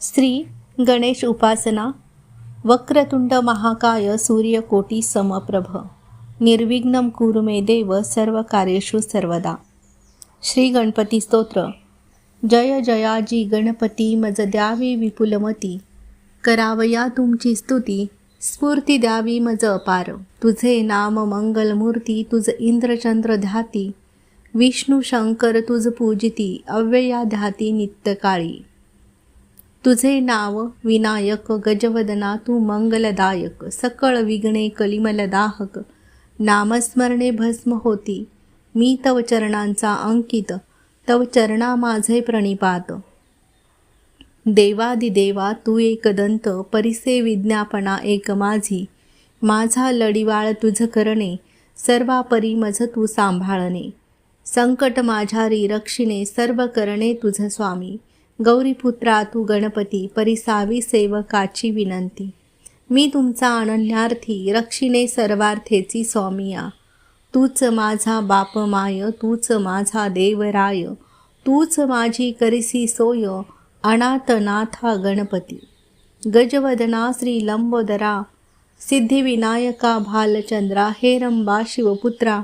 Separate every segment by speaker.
Speaker 1: श्री गणेश उपासना वक्रतुंड महाकाय सूर्यकोटी समप्रभ. निर्विघ्नं कुरु मे देव सर्व कार्येषु सर्वदा. श्री गणपती स्तोत्र. जय जयाजी गणपती मज द्यावी विपुलमती. करावया तुमची स्तुती स्फूर्ती द्यावी मज अपार. तुझे नाम मंगलमूर्ती तुझ इंद्रचंद्र ध्याती विष्णू शंकर तुझ पूजिती अव्यया ध्याती नित्यकाळी तुझे नाव विनायक गजवदना तू मंगलदायक सकळ विघ्ने कलिमलदाहक नामस्मरणे भस्म होती मी तव चरणांचा अंकित तव चरणा माझे प्रणिपात. देवादिदेवा तू एकदंत परिसे विज्ञापना एक माझी माझा लढिवाळ तुझ करणे सर्वापरी मज तू सांभाळणे संकट माझ्या रक्षिणे सर्व करणे तुझ स्वामी गौरीपुत्रा तू गणपती परिसावी सेवकाची विनंती. मी तुमचा अनन्यार्थी रक्षिणे सर्वार्थेची स्वामिया तूच माझा बाप माय तूच माझा देवराय. तूच माझी करिसी सोय अनाथनाथा गणपती. गजवदना श्री लंबोदरा. सिद्धिविनायका भालचंद्रा हेरंबा शिवपुत्रा.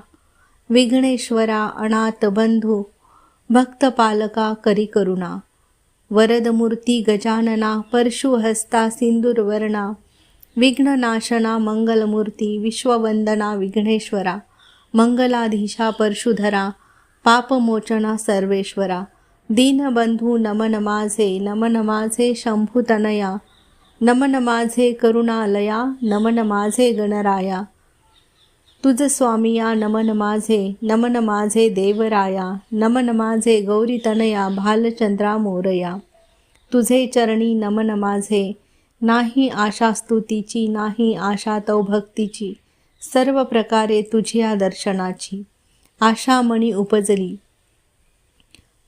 Speaker 1: विघ्नेश्वरा अनाथ बंधू. भक्तपालका करी करुणा. वरदमूर्ती गजानना परशुहस्ता सिंदूरवर्णा विघ्ननाशना मंगलमूर्ती विश्ववंदना विघ्नेश्वरा मंगलाधीशा परशुधरा पापमोचना सर्वेश्वरा दीनबंधू नमन माझे नमन माझे शंभुतनया नमन माझे करुणालया नमन माझे गणराया तुझ स्वामिया नमन माझे नमन माझे देवराया नमन माझे गौरीतनया भालचंद्रा मोरया. तुझे चरणी नमन माझे नाही आशा स्तुतीची नाही आशा तव भक्तीची सर्व प्रकारे तुझ्या दर्शनाची. आशा मणी उपजली.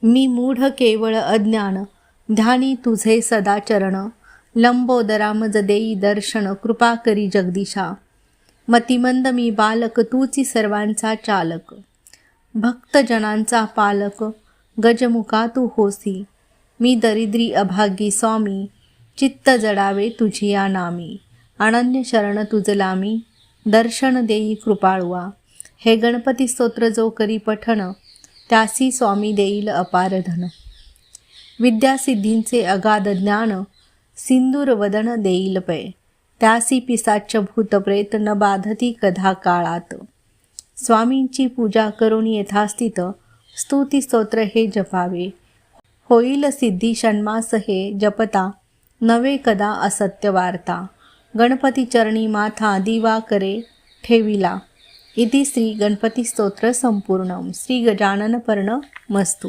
Speaker 1: मी मूढ केवळ अज्ञान ध्यानी तुझे सदाचरण. लंबोदरामज लंबोदरा मज देई दर्शन कृपा करी जगदीशा. मतिमंद मी बालक तूची सर्वांचा चालक. भक्तजनांचा पालक गजमुखा तू होसी. मी दरिद्री अभागी स्वामी चित्त जडावे तुझी या नामी. अनन्य शरण तुझलामी दर्शन देई कृपाळुआ. हे गणपती स्तोत्र जो करी पठण त्यासी स्वामी देईल अपार धन. विद्यासिद्धींचे अगाध ज्ञान सिंदूर वदन देईल पै. त्यासी पिसाच्य भूतप्रेत न बाधती कधा काळात. स्वामींची पूजा करून यथास्थित स्तुती स्तोत्र हे जपावे. होईल सिद्धी षण्मास हे जपता नवे कदा असत्य वार्ता. गणपती चरणी माथा दिवा करे ठेविला. इति श्री गणपती स्तोत्र संपूर्ण. श्री गजानन पर्ण मस्तू.